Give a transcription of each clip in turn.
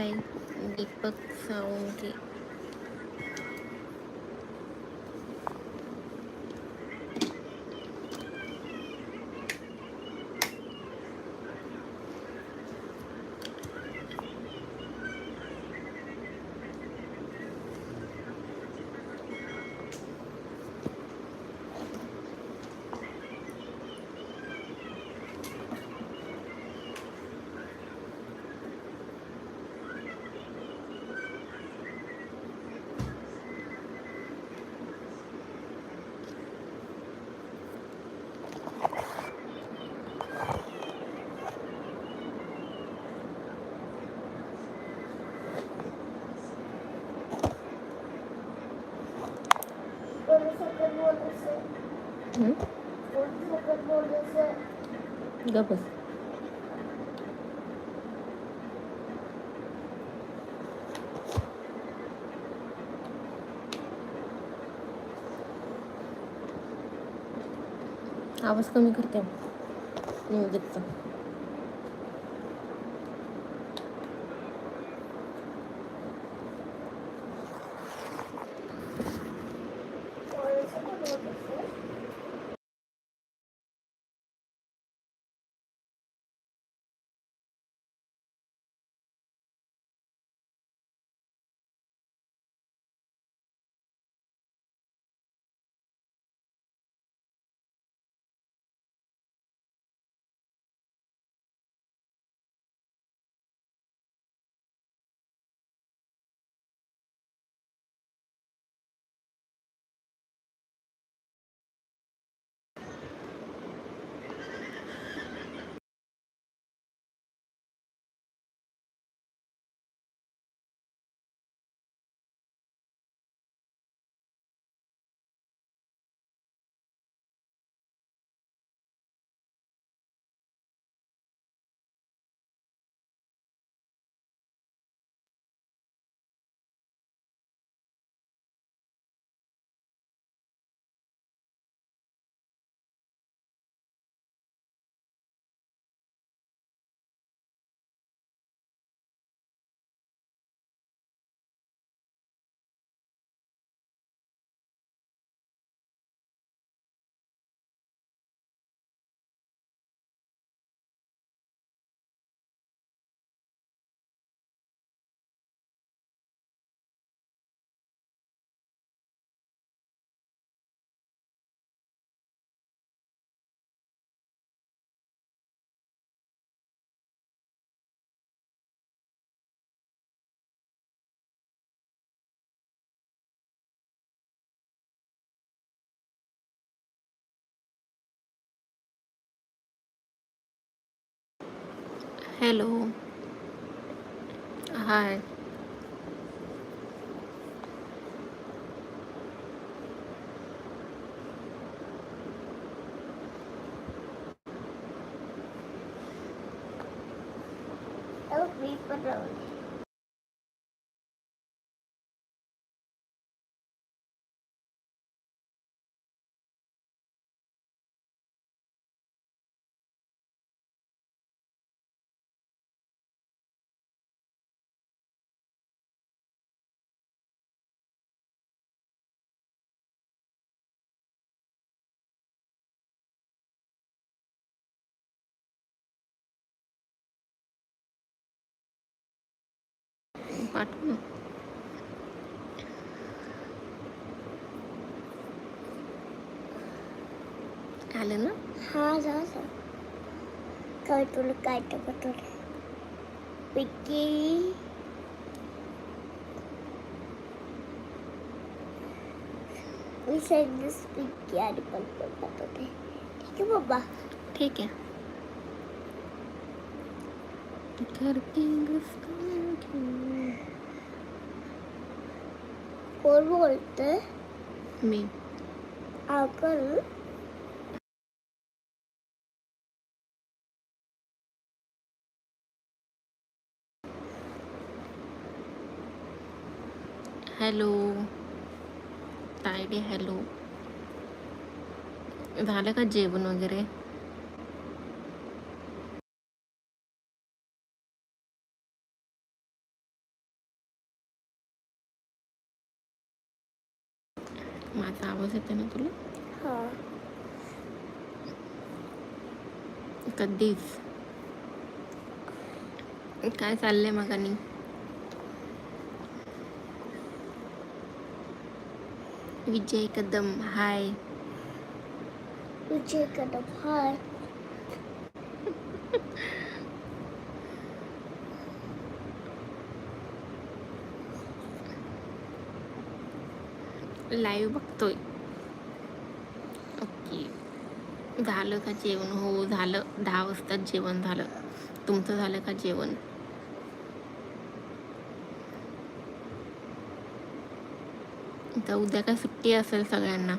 Bye. Deepak Saudi. हाय दीपक साळुंके हं? गप बस आवाज कमी करते Hello. Hi. Oh, we for those. ना आलं ना हा झालं काय तुला काय टाकत पिक्की मी सगळं पिक्की आणि पण बघत होते ठीक आहे बाबा ठीक आहे करके गुस्ताखी. कोण बोलतंय मी आपण हॅलो तायडे हॅलो झालं का जेवण वगैरे कधीच काय चाललंय मग आणि Vijay Kadam hi. Vijay Kadam hi. Live बघतोय ओके झालं का जेवण? हो झालं. दहा वाजताच जेवण झालं. तुमचं झालं का जेवण? तर उद्या काय सुट्टी असेल सगळ्यांना.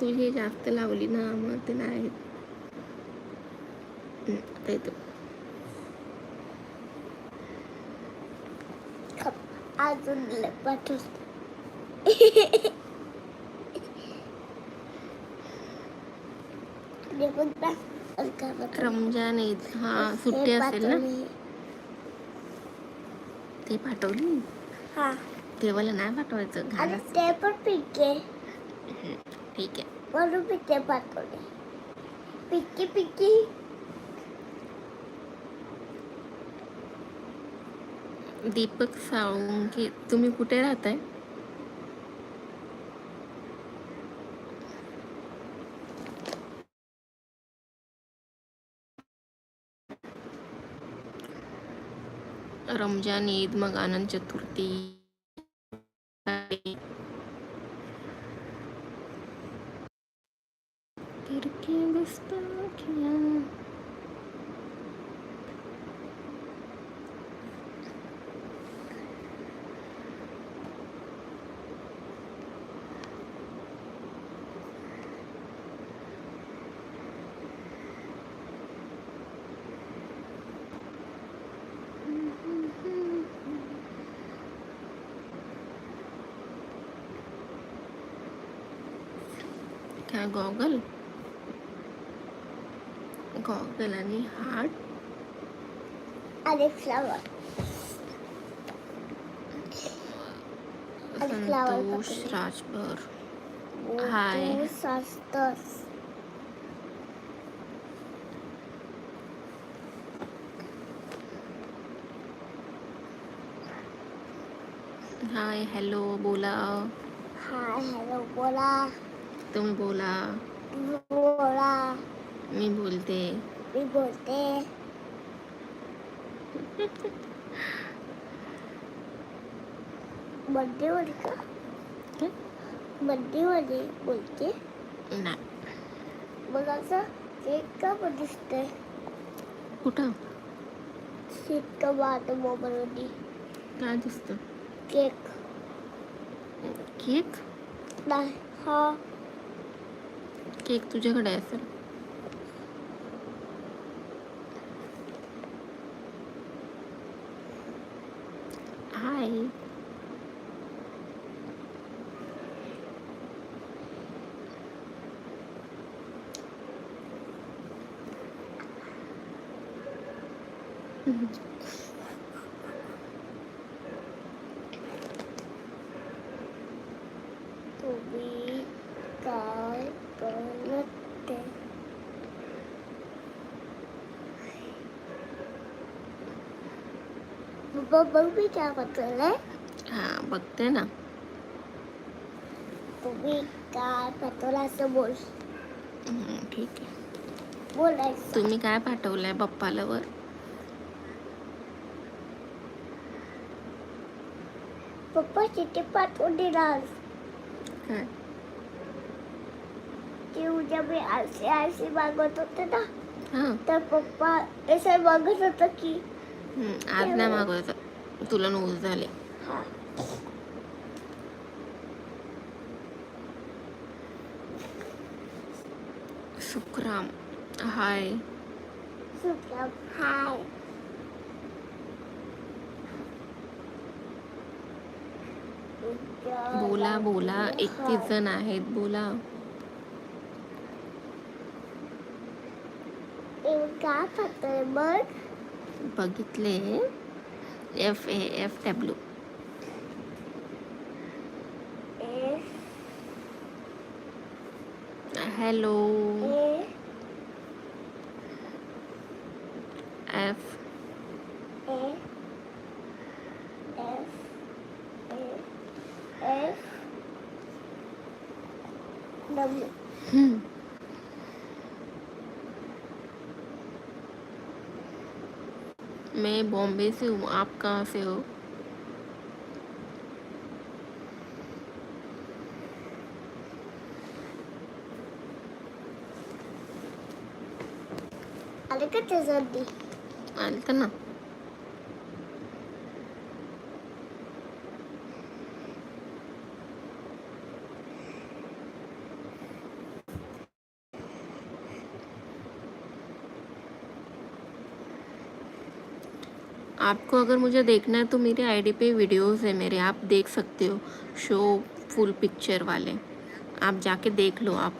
तुझी जास्त लावली ना मग ते नाही हम्म, आता येतो खप अजून पाठवली. रमजान ईद. हा सुट्टी असेल ना. ते पाठवली? हा. केवळ नाही पाठवायचं घालच ते पण पिके. ठीक आहे. म्हणून पिके पाठवले. पिक्की पिक्की दीपक साळुंके तुम्ही कुठे राहताय? रमजान ईद मग आनंद चतुर्थी. लिखा है गॉगल? गॉगल यानी हार्ट? फ्लावर। संतोष हाय। तो हाय हेलो बोला। हाय हेलो बोला। तुम्ही बोला। बोला। मी बोलते। मी बोलते। बर्थडे मध्ये का? बर्थडे मध्ये बोलते। नाही मग असं केक का पण दिसतंय कुठं सीट का माझ्या मोबाईल मध्ये काय दिसतं केक। केक? नाही हा। केक तुझ्याकडे असेल बघ मी काय बदललंय हा बघते ना. तुम्ही काय पाठवलं असं बोल. हम्म, ठीक आहे. बोलायचं. तुम्ही काय पाठवलंय पप्पाला वर? पप्पा चिठ्ठी पाठवून देणार. काय? ते उद्या मी आरसे आरसे मागवत होते ना. हा. तर पप्पा असं मागत होतं की आज नाही मागवायचं. तुला नोज झाले. शुक्राम हाय. बोला बोला एकतीस जण आहेत बोला. पाहतोय बघ बघितले F A F W A hello A F मैं बॉम्बे से हूँ आप कहाँ से हो? अलग अलग ना। आपको अगर मुझे देखना है तो मेरे आईडी पे वीडियोस है मेरे, आप देख सकते हो शो फुल पिक्चर वाले। आप जाके देख लो आप।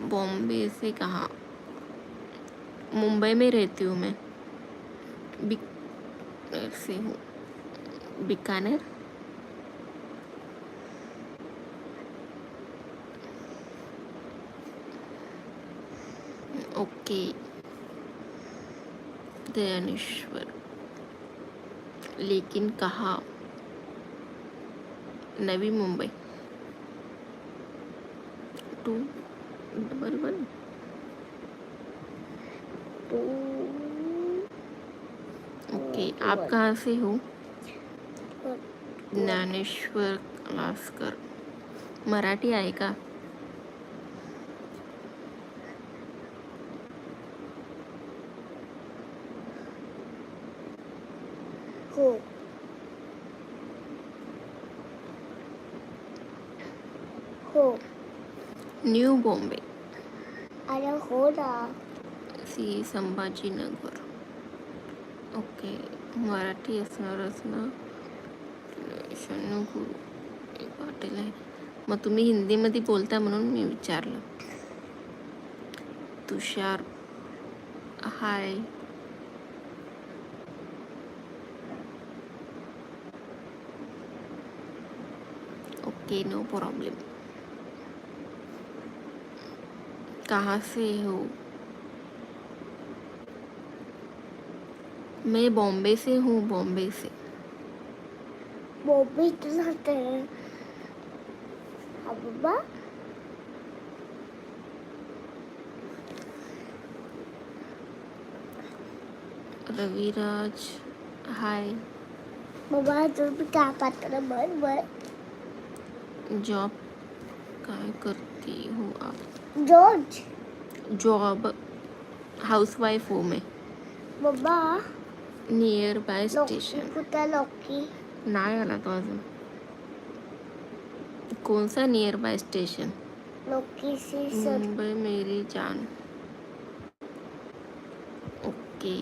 बॉम्बे से कहाँ? मुंबई में रहती हूँ मैं। बीकानेर से हूँ। बीकानेर। ओके। दयानेश्वर। लेकिन कहा Navi Mumbai two double one? Two okay आप कहाँ से हो? ज्ञानेश्वर लास्कर मराठी आहे का? बॉम्बे. अरे हो ना. सी संभाजीनगर. ओके मराठी असणारच ना. शहाण्णव गुरु एक पाटील आहे. मग तुम्ही हिंदीमध्ये बोलता म्हणून मी विचारलं. Tushar hi. Okay no problem. कहाँ से हो? मैं बॉम्बे से हूँ बॉम्बे से। बॉबी तुझा हा। बाबा रविराज हाय। बाबा तुम्ही काय पाहता बघ बघ जॉब काय करती हो आप। जॉर्ज जॉब हाउसवाइफ हूँ मैं. बाबा नियर बाय स्टेशन कुठं लॉकी नाही आला तो आज. कौन सा नियर बाय स्टेशन लॉकी सी सर मुंबई मेरी जान. ओके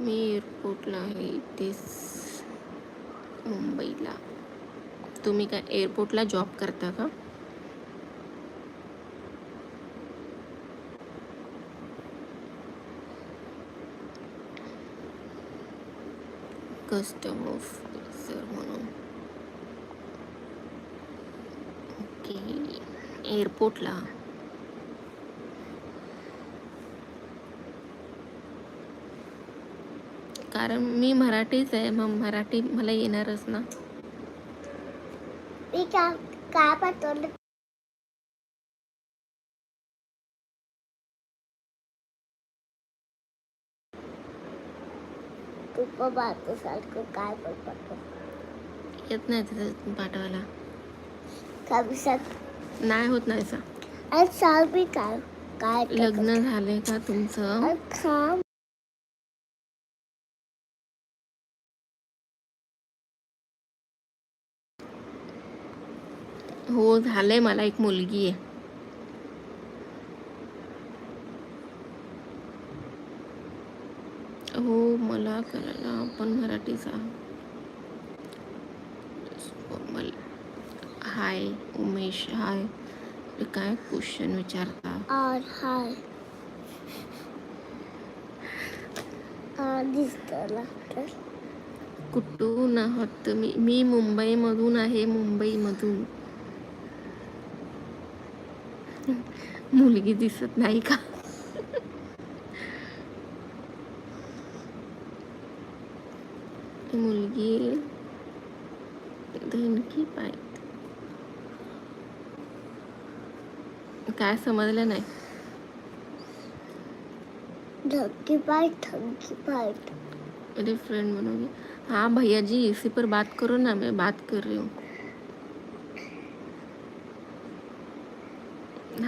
मी एअरपोर्टला आहे इथेच मुंबईला. तुम्ही काय एअरपोर्टला जॉब करता का? कस्टम ऑफिसर म्हणून. ओके एअरपोर्टला कारण मी मराठीच आहे मग मराठी मला येणारच ना. मी तू सारखं काय येत नाही तिथं पाठवायला. नाही होत नाही मी काय काय लग्न झाले का तुमचं? हो झालंय. मला एक मुलगी आहे. हो मला करायला आपण मराठीचा. कोमल हाय उमेश. हाय काय क्वेश्चन विचारता? और हाय कुठून आहात तुम्ही? मी मुंबईमधून आहे मुंबईमधून. मुलगी दिसत नाही का? मुलगी धनकी पाय काय समजलं नाही? धक्की पाय पाय मेरे फ्रेंड बनोगे हाँ भैया जी इसी पर बात करो ना मैं बात कर रही हूँ.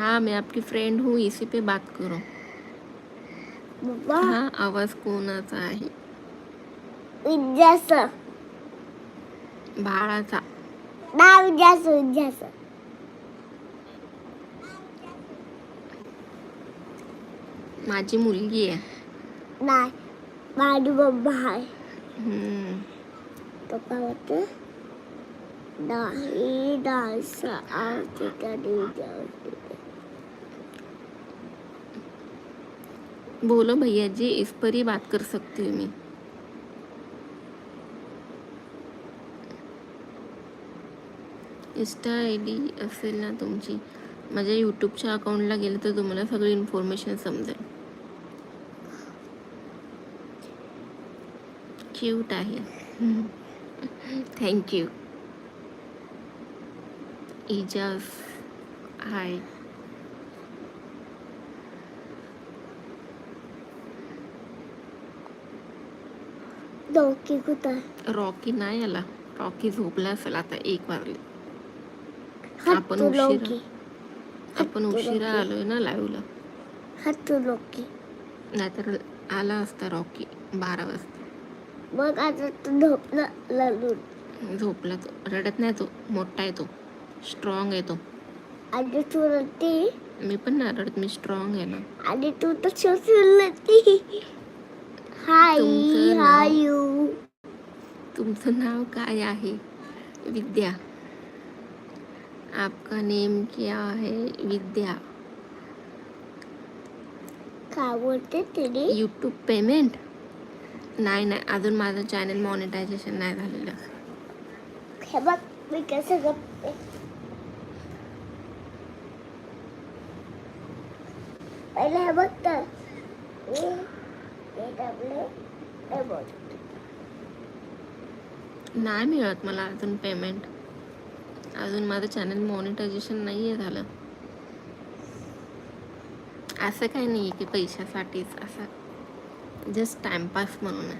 हाँ मैं आपकी फ्रेंड हूँ इसी पे बात करो। हा आवाज़ कोणाचा आहे बाळाचा विद्याचं माझी मुलगी आहे नाही माझी बाबा आहे हम्म. तो नाही बोलो भैया जी इस पर ही बात कर सकती हूँ मैं। इन्स्टा आय डी असेल ना तुमची. माझ्या यूट्यूबच्या अकाउंटला गेलं तर तुम्हाला सगळी इन्फॉर्मेशन समजेल. क्यूट आहे. थँक्यू इजाज हाय डोकी कुठं? रॉकी नाही आला. रॉकी झोपला असेल. आता एक वाजले. आपण हत्तू उशिरा आपण उशिरा आलोय ना लाईव्हला हत्तू नाहीतर आला असता रॉकी बारा वाजता. मग आता तू झोपला झोपला तो. रडत नाही तो. मोठा आहे तो. स्ट्रॉंग आहे तो. आणि तू रडती? मी पण नाही रडत. मी स्ट्रॉंग आहे ना. आणि तू तर हाय तुमचं नाव? हाय यू तुमचं नाव काय आहे? विद्या. आपका नेम क्या है? विद्या. काय बोलते तिने? यूट्यूब पेमेंट नाही नाही. अजून माझं चॅनल मॉनिटायझेशन नाही झालेलं. हे बघ मी कसं गप्पे. पहिले हे बघ तर. नाही मिळत मला अजून पेमेंट अजून माझं चॅनल मॉनिटायझेशन नाही आहे झालं. असं काही नाही आहे की पैशासाठीच असं. जस्ट टाइमपास म्हणून आहे.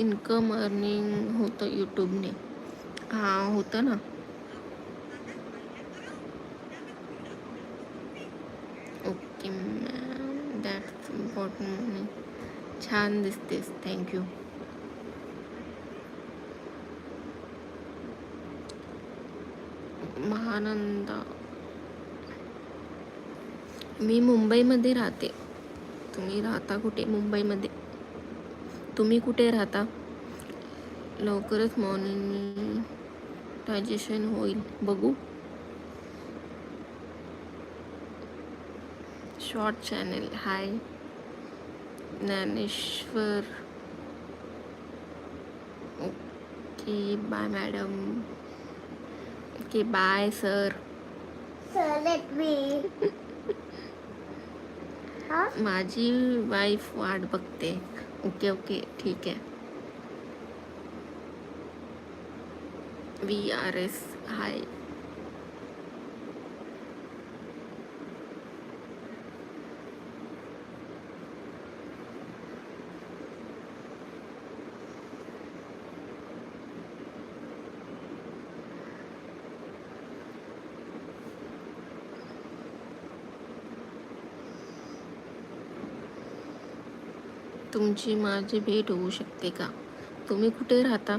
इन्कम अर्निंग होतं यूट्यूबने हाँ, होतं ना। ओके, मॅम दॅट्स इम्पॉर्टंट छान दिसतेस थँक्यू महानंदा। मी मुंबईमध्ये राहते. तुम्ही राहता कुठे? मुंबईमध्ये. तुम्ही कुठे राहता? लवकरच मॉनिटायझेशन होईल. बघू. Short channel hi Dnyaneshwar. Okay bye madam okay bye sir माझी वाईफ वाट बघते. ओके ओके ठीक आहे. वी आर एस हाय तुमची माझी भेट होऊ शकते का? तुम्ही कुठे राहता?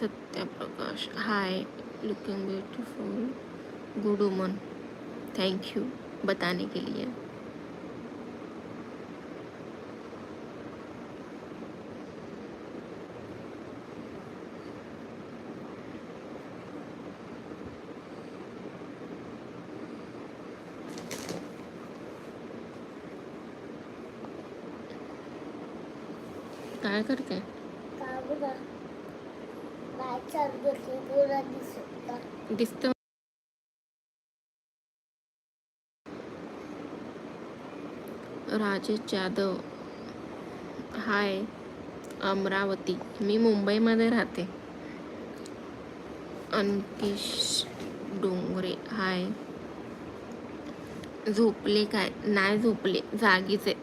Satyaprakash. Hi looking beautiful good woman. Thank you बताने के लिए. काय करते? दिसत. राजेश जाधव. हाय अमरावती. मी मुंबईमध्ये राहते. अंकिश डोंगरे. हाय. झोपले काय? नाही झोपले. जागीच आहे.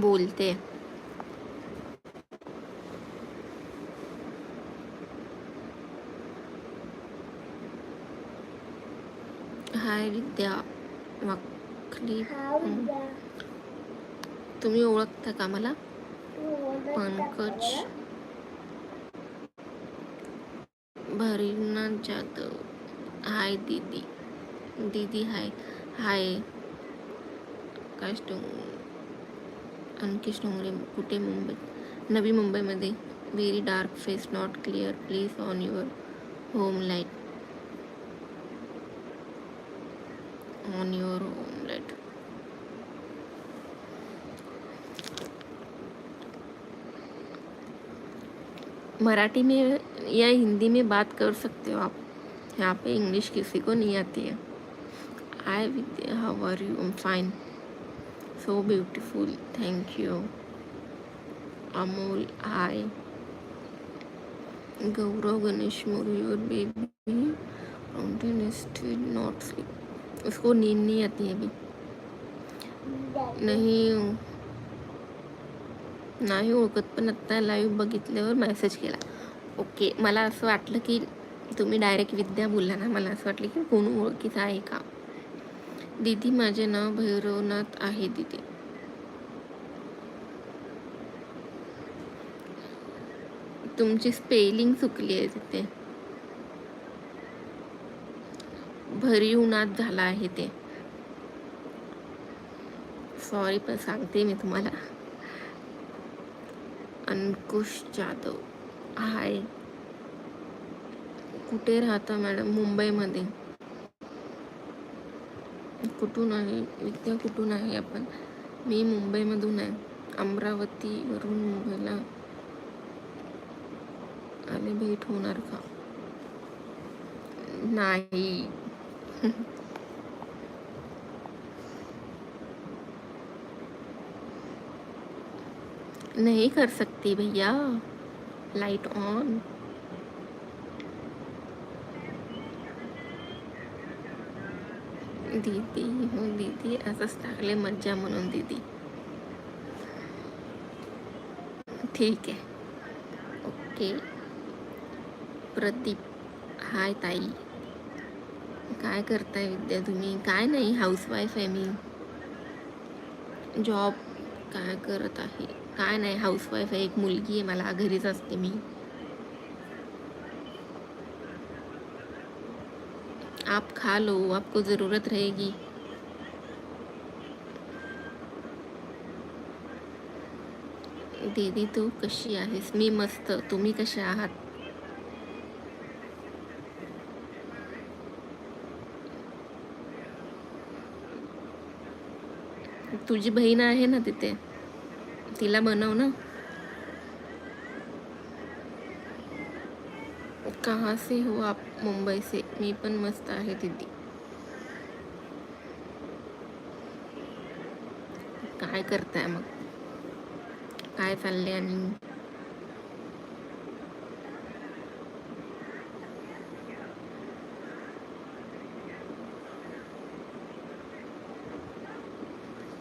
बोलते. हा. उद्या तुम्ही ओळखता का मला? ओरडत पंकज भरीनाथ जाधव. हाय दीदी. दीदी हाय. हाय. आकाश डोंग अंकिश डोंगरे कुठे मुंबई? नवी मुंबईमध्ये. Very dark face not clear please on your home light your home light Marathi में या हिंदी में बात कर सकते हो आप। यहाँ पे इंग्लिश किसी को नहीं आती है। आई Vidya how are you am fine so beautiful thank you Amol hi Gaurav Ganesh more baby fountain still not sleep उसको नींद नहीं आती है अभी। नहीं नाही नाही ओळखत पण आत्ता लाईव्ह बघितल्यावर मेसेज केला. ओके मला असं वाटलं की तुम्ही डायरेक्ट विद्या बोलला ना मला असं वाटलं की कोण ओळखीचं आहे का? दीदी माझे नाव भैरवनाथ आहे दीदी. तुमची स्पेलिंग चुकली आहे तिथे. भरीवनाथ झाला आहे ते. सॉरी पण सांगते मी तुम्हाला. अंकुश जाधव हाय कुठे राहता मॅडम? मुंबईमध्ये. कुठून आहे? विद्या कुठून आहे आपण? मी मुंबईमधून आहे. अमरावतीवरून मुंबईला आले. भेट होणार का? नाही. नहीं कर सकती भैया। लाइट ऑन दीदी हो दीदी असंच टाकले मज्जा म्हणून दीदी। ठीक आहे ओके। प्रदीप, हाय ताई। काय करताय विद्या तुम्ही? काय नाही हाऊसवाईफ आहे मी. जॉब काय करत आहे? काय नाही हाऊसवाईफ आहे एक मुलगी आहे मला घरीच असते मी. आप खा लो आपको ज़रूरत रहेगी. दीदी तू कशी आहेस? मी मस्त. तुम्ही कसे आहात? तुझी बहीण आहे ना तिथे? तिला बनव ना. कहाँ से हो आप मुंबई से मी पण मस्त है दीदी काय करताय मग? काय चाललंय आणि?